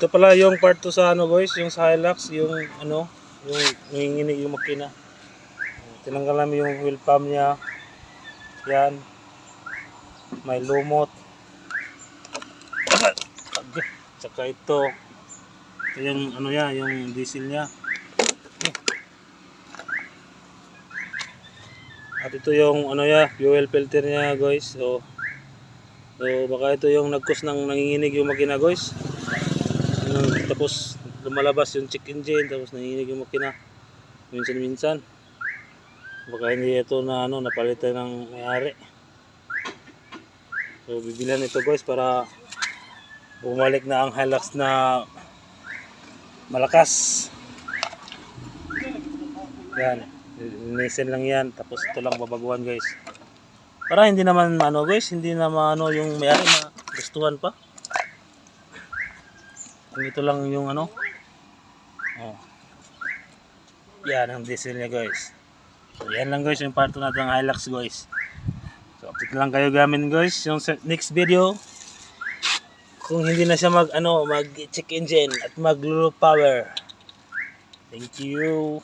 Ito pala yung part 2 sa ano guys, yung sa Hilux, yung ano, yung nanginginig yung makina. Tinanggal namin yung wheel pump niya. Yan. May lumot. Tsaka ito. Ito yung ano ya, yung diesel niya. At ito yung ano ya, fuel filter niya guys. So, so baka ito yung nagkos ng nanginginig yung makina guys. Tapos lumalabas yung check engine tapos nanginginig yung makina. Minsan minsan. Baka hindi ito na ano napalitan ng may-ari. So bibilhan ito guys para bumalik na ang Hilux na malakas. Yan. Linisin lang yan. Tapos ito lang babaguhan guys. Para hindi naman ano guys, hindi naman ano yung may-ari na gustuhan pa. Kung ito lang yung ano. Oh. Yan ang diesel niya guys. So yan lang guys yung part 2 natin ng Hilux guys. So update lang kayo gamin guys yung next video. Kung hindi na siya mag ano mag check engine at mag low power. Thank you.